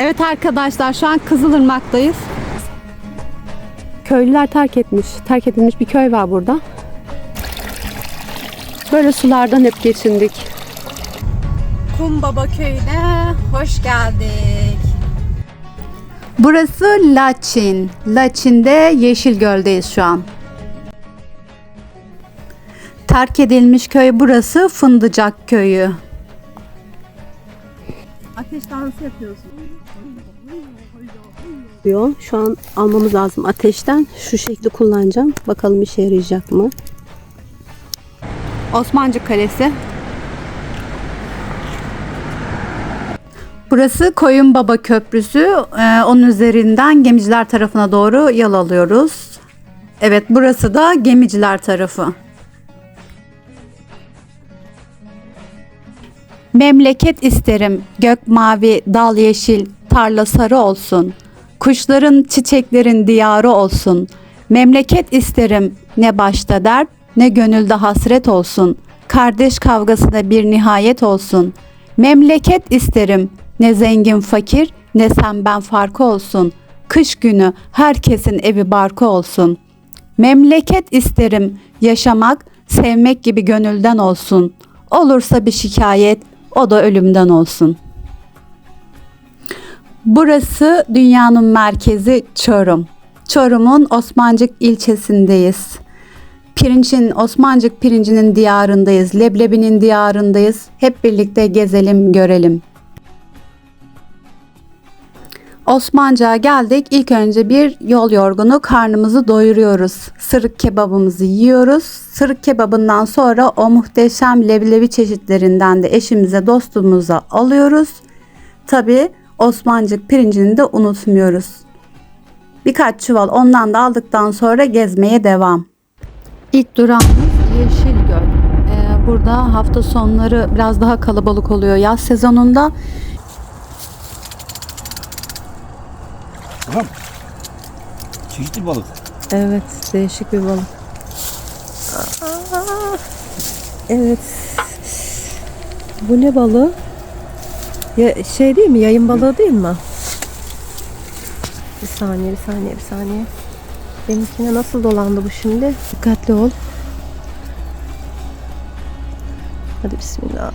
Evet arkadaşlar şu an Kızılırmak'tayız. Köylüler terk etmiş. Terk edilmiş bir köy var burada. Böyle sulardan hep geçindik. Kumbaba köyüne hoş geldik. Burası Laçin. Laçin'de Yeşilgöl'deyiz şu an. Terk edilmiş köy burası Fındıcak köyü. Ateş dansı yapıyorsun. diyor. Şu an almamız lazım ateşten. Şu şekli kullanacağım. Bakalım işe yarayacak mı? Osmancık Kalesi. Burası Koyun Baba Köprüsü. Ee, onun üzerinden gemiciler tarafına doğru yol alıyoruz. Evet burası da gemiciler tarafı. Memleket isterim, gök mavi, dal yeşil, tarla sarı olsun. Kuşların, çiçeklerin diyarı olsun. Memleket isterim, ne başta dert, ne gönülde hasret olsun. Kardeş kavgasına bir nihayet olsun. Memleket isterim, ne zengin fakir, ne sen ben farkı olsun. Kış günü herkesin evi barkı olsun. Memleket isterim, yaşamak, sevmek gibi gönülden olsun. Olursa bir şikayet, o da ölümden olsun. Burası dünyanın merkezi Çorum. Çorum'un Osmancık ilçesindeyiz. Pirincin, Osmancık pirincinin diyarındayız. Leblebinin diyarındayız. Hep birlikte gezelim, görelim. Osmancık'a geldik. İlk önce bir yol yorgunu karnımızı doyuruyoruz. Sırık kebabımızı yiyoruz. Sırık kebabından sonra o muhteşem leblebi çeşitlerinden de eşimize dostumuza alıyoruz. Tabi Osmancık pirincini de unutmuyoruz. Birkaç çuval ondan da aldıktan sonra gezmeye devam. İlk durağımız Yeşilgöl. Ee, burada hafta sonları biraz daha kalabalık oluyor yaz sezonunda. Tamam. Çeşitli balık. Evet, değişik bir balık. Evet. Bu ne balığı? Ya şey değil mi? Yayın balığı değil mi? Bir saniye, bir saniye, bir saniye. Benimkine nasıl dolandı bu şimdi? Dikkatli ol. Hadi bismillah.